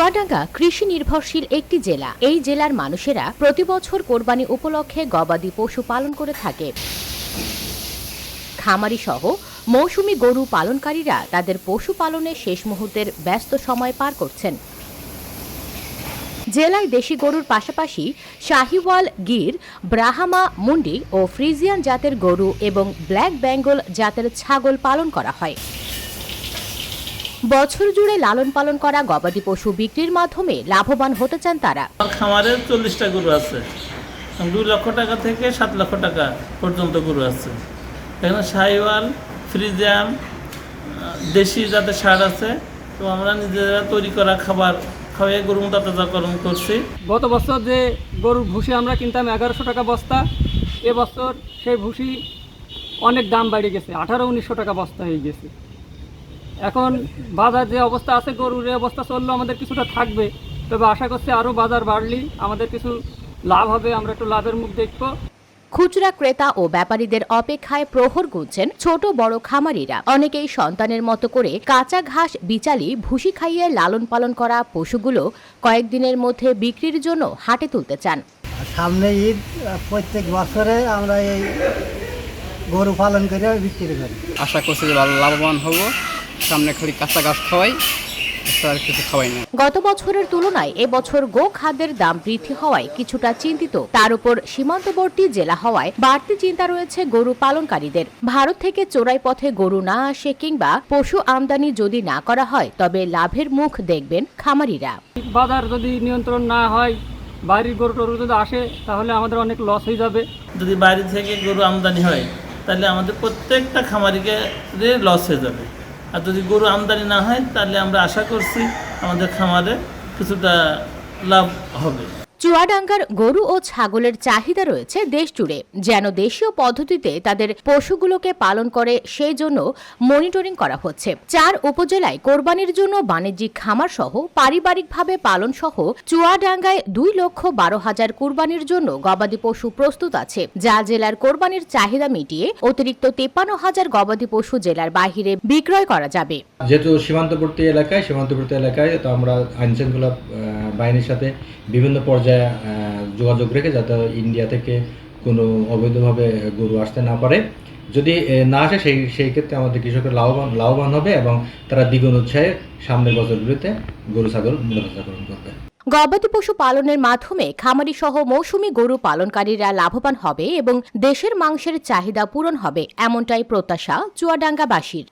চুয়াডাঙ্গা কৃষি নির্ভরশীল একটি জেলা। এই জেলার মানুষেরা প্রতি বছর কোরবানি উপলক্ষে গবাদি পশু পালন করে থাকে। খামারি সহ মৌসুমী গরু পালনকারীরা তাদের পশু পালনে শেষ মুহূর্তের ব্যস্ত সময় পার করছেন। জেলায় দেশি গরুর পাশাপাশি শাহিওয়াল, গির, ব্রাহামা, মুন্ডি ও ফ্রিজিয়ান জাতের গরু এবং ব্ল্যাক বেঙ্গল জাতের ছাগল পালন করা হয়। বছর জুড়ে লালন পালন করা গবাদি পশু বিক্রির মাধ্যমে লাভবান হতে চান তারা। আমার খামারে চল্লিশটা গরু আছে। দুই লক্ষ টাকা থেকে সাত লক্ষ টাকা পর্যন্ত গরু আছে। এখানে সাইওয়াল ফ্রিজিয়াম আহ, দেশি যাতে সার আছে। তো আমরা নিজেরা তৈরি করা খাবার খাওয়াই গরু মোটাতাজাকরণ করছি। গত বছর যে গরুর ভুসি আমরা কিনতাম এগারোশো টাকা বস্তা এবছর সেই ভুসি অনেক দাম বাড়ে গেছে আঠারো উনিশশো টাকা বস্তা হয়ে গেছে। এখন বাজার যে অবস্থা আছে গরুর এই অবস্থা চললেও আমাদের কিছুটা থাকবে। তবে আশা করছি আরও বাজার বাড়লেই আমাদের কিছু লাভ হবে আমরা একটু লাভের মুখ দেখব। খুচরা ক্রেতা ও ব্যাপারীদের অপেক্ষায় প্রহর গুনছেন ছোট বড় খামারিরা। অনেকেই সন্তানের মতো করে কাঁচা ঘাস বিচালি ভুসি খাইয়ে লালন পালন করা পশুগুলো কয়েকদিনের মধ্যে বিক্রির জন্য হাটে তুলতে চান। সামনে ঈদ প্রত্যেক বছরে আমরা এই গরু পালন করে বিক্রি করি। আশা করছি ভালো লাভবান হব। সামনে খালি কাঁচা গাছ খাওয়াই এছাড়া আর কিছু খাওয়াই না। গত বছরের তুলনায় এবছর গো খাদ্যের দাম বৃদ্ধি হওয়ায় কিছুটা চিন্তিত। তার উপর সীমান্তবর্তী জেলা হওয়ায় বাড়তি চিন্তা রয়েছে গরু পালনকারীদের। ভারত থেকে চোরাই পথে গরু না আসে কিংবা পশু আমদানি যদি না করা হয় তবে লাভের মুখ দেখবেন খামারিরা। বাজার যদি নিয়ন্ত্রণ না হয় বাইরের গরু টরু যদি আসে তাহলে আমাদের অনেক লস হয়ে যাবে। যদি বাইরে থেকে গরু আমদানি হয় তাহলে আমাদের প্রত্যেকটা খামারিকে লস হয়ে যাবে। আর যদি গরু আমদানি না হয়, তাহলে আমরা আশা করছি আমাদের খামারে কিছুটা লাভ হবে। চুয়াডাঙ্গার গরু ও ছাগলের চাহিদা রয়েছে দেশ জুড়ে যেন দেশীয় পদ্ধতিতে তাদের পশুগুলোকে পালন করে সেই জন্য মনিটরিং করা হচ্ছে। চার উপজেলায় কোরবানির জন্য বাণিজ্যিক খামার সহ পারিবারিকভাবে পালন সহ চুয়াডাঙ্গায় দুই লক্ষ বারো হাজার কোরবানির জন্য গবাদি পশু প্রস্তুত আছে। যা জেলার কোরবানির চাহিদা মিটিয়ে অতিরিক্ত তেপ্পান্ন হাজার গবাদি পশু জেলার বাহিরে বিক্রয় করা যাবে। যেহেতু সীমান্তবর্তী এলাকায় সীমান্তবর্তী এলাকায় তো আমরা আইন শৃঙ্খলা আহ, বাহিনীর সাথে বিভিন্ন পর্যায়ে যোগাযোগ রেখে যাতে ইন্ডিয়া থেকে কোনো অবৈধভাবে গরু আসতে না পারে। যদি না আসে, সেই সেই ক্ষেত্রে আমাদের কৃষকের লাভবান লাভবান হবে এবং তারা দ্বিগুণ উৎসাহে সামনের বছরগুলিতে গরু, ছাগল মূল্যধারণ করবে। গবাদি পশু পালনের মাধ্যমে খামারি সহ মৌসুমী গরু পালনকারীরা লাভবান হবে এবং দেশের মাংসের চাহিদা পূরণ হবে, এমনটাই প্রত্যাশা চুয়াডাঙ্গাবাসীর।